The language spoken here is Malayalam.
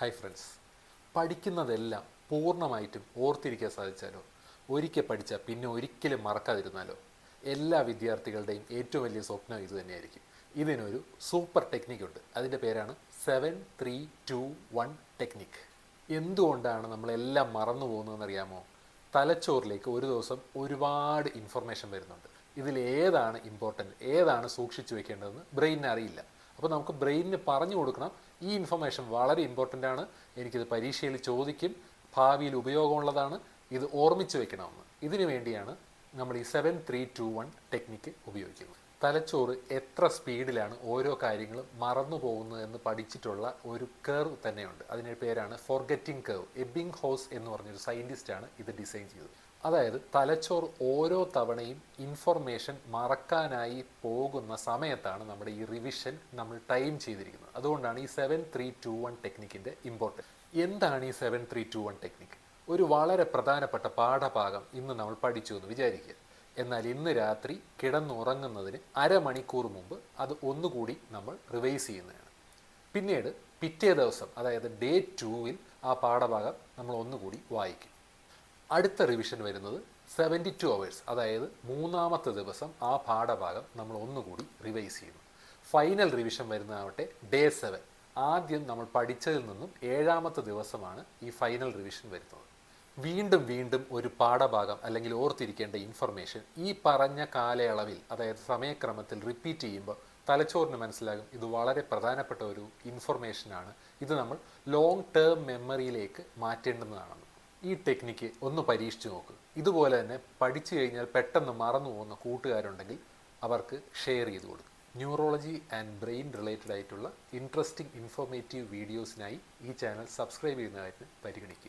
ഹായ് ഫ്രണ്ട്സ് പഠിക്കുന്നതെല്ലാം പൂർണമായിട്ടും ഓർത്തിരിക്കാൻ സാധിച്ചാലോ? ഒരിക്കൽ പഠിച്ചാൽ പിന്നെ ഒരിക്കലും മറക്കാതിരുന്നാലോ? എല്ലാ വിദ്യാർത്ഥികളുടെയും ഏറ്റവും വലിയ സ്വപ്നം ഇത് തന്നെയായിരിക്കും. ഇതിനൊരു സൂപ്പർ ടെക്നിക് ഉണ്ട്. അതിന്റെ പേരാണ് seven three two one technique എന്തുകൊണ്ടാണ് നമ്മളെല്ലാം മറന്നു പോകുന്നതെന്ന് അറിയാമോ തലച്ചോറിലേക്ക് ഒരു ദിവസം ഒരുപാട് ഇൻഫർമേഷൻ വരുന്നുണ്ട്. ഇതിൽ ഏതാണ് ഇമ്പോർട്ടന്റ് ഏതാണ് സൂക്ഷിച്ചു വെക്കേണ്ടതെന്ന് ബ്രെയിനിന് അറിയില്ല. അപ്പോൾ നമുക്ക് ബ്രെയിനിന് പറഞ്ഞു കൊടുക്കണം. ഈ ഇൻഫർമേഷൻ വളരെ ഇമ്പോർട്ടന്റ് ആണ്. എനിക്കിത് പരീക്ഷയിൽ ചോദിക്കും. ഭാവിയിൽ ഉപയോഗമുള്ളതാണ്. ഇത് ഓർമ്മിച്ച് വെക്കണമെന്ന്. ഇതിനു വേണ്ടിയാണ് നമ്മൾ ഈ seven three two one technique ഉപയോഗിക്കുന്നത്. തലച്ചോറ് എത്ര സ്പീഡിലാണ് ഓരോ കാര്യങ്ങളും മറന്നു പോകുന്നത് എന്ന് പഠിച്ചിട്ടുള്ള ഒരു കർവ് തന്നെയുണ്ട്. അതിന്റെ പേരാണ് ഫോർഗെറ്റിംഗ് കർവ് എബിങ് ഹോസ് എന്ന് പറഞ്ഞൊരു സയന്റിസ്റ്റാണ് ഇത് ഡിസൈൻ ചെയ്തത്. അതായത് തലച്ചോർ ഓരോ തവണയും ഇൻഫർമേഷൻ മറക്കാനായി പോകുന്ന സമയത്താണ് നമ്മുടെ ഈ റിവിഷൻ നമ്മൾ ടൈം ചെയ്തിരിക്കുന്നത്. അതുകൊണ്ടാണ് ഈ സെവൻ ത്രീ ടു വൺ ടെക്നിക്കിന്റെ ഇമ്പോർട്ടൻസ് എന്താണ് ഈ seven three two one technique ഒരു വളരെ പ്രധാനപ്പെട്ട പാഠഭാഗം ഇന്ന് നമ്മൾ പഠിച്ചു എന്ന് വിചാരിക്കുക. എന്നാൽ ഇന്ന് രാത്രി കിടന്നുറങ്ങുന്നതിന് അരമണിക്കൂർ മുമ്പ് അത് ഒന്നുകൂടി നമ്മൾ റിവൈസ് ചെയ്യുന്നതാണ്. പിന്നീട് പിറ്റേ ദിവസം അതായത് ഡേ ടൂവിൽ ആ പാഠഭാഗം നമ്മൾ ഒന്നുകൂടി വായിക്കും. അടുത്ത റിവിഷൻ വരുന്നത് സെവന്റി ടു അവേഴ്സ് അതായത് മൂന്നാമത്തെ ദിവസം ആ പാഠഭാഗം നമ്മൾ ഒന്നുകൂടി റിവൈസ് ചെയ്യുന്നു. ഫൈനൽ റിവിഷൻ വരുന്നതാവട്ടെ ഡേ സെവൻ ആദ്യം നമ്മൾ പഠിച്ചതിൽ നിന്നും ഏഴാമത്തെ ദിവസമാണ് ഈ ഫൈനൽ റിവിഷൻ വരുന്നത്. വീണ്ടും വീണ്ടും ഒരു പാഠഭാഗം അല്ലെങ്കിൽ ഓർത്തിരിക്കേണ്ട ഇൻഫർമേഷൻ ഈ പറഞ്ഞ കാലയളവിൽ അതായത് സമയക്രമത്തിൽ റിപ്പീറ്റ് ചെയ്യുമ്പോൾ തലച്ചോറിന് മനസ്സിലാകും ഇത് വളരെ പ്രധാനപ്പെട്ട ഒരു ഇൻഫർമേഷനാണ് ഇത് നമ്മൾ ലോങ് ടേം മെമ്മറിയിലേക്ക് മാറ്റേണ്ടുന്നതാണെന്ന് ഈ ടെക്നിക്ക് ഒന്ന് പരീക്ഷിച്ച് നോക്ക്. ഇതുപോലെ തന്നെ പഠിച്ചു കഴിഞ്ഞാൽ പെട്ടെന്ന് മറന്നു പോകുന്ന കൂട്ടുകാരുണ്ടെങ്കിൽ അവർക്ക് ഷെയർ ചെയ്ത് കൊടുക്കും. ന്യൂറോളജി ആൻഡ് ബ്രെയിൻ റിലേറ്റഡ് ആയിട്ടുള്ള ഇൻട്രസ്റ്റിംഗ് ഇൻഫോർമേറ്റീവ് വീഡിയോസിനായി ഈ ചാനൽ സബ്സ്ക്രൈബ് ചെയ്യുന്നതായിട്ട് പരിഗണിക്കുക.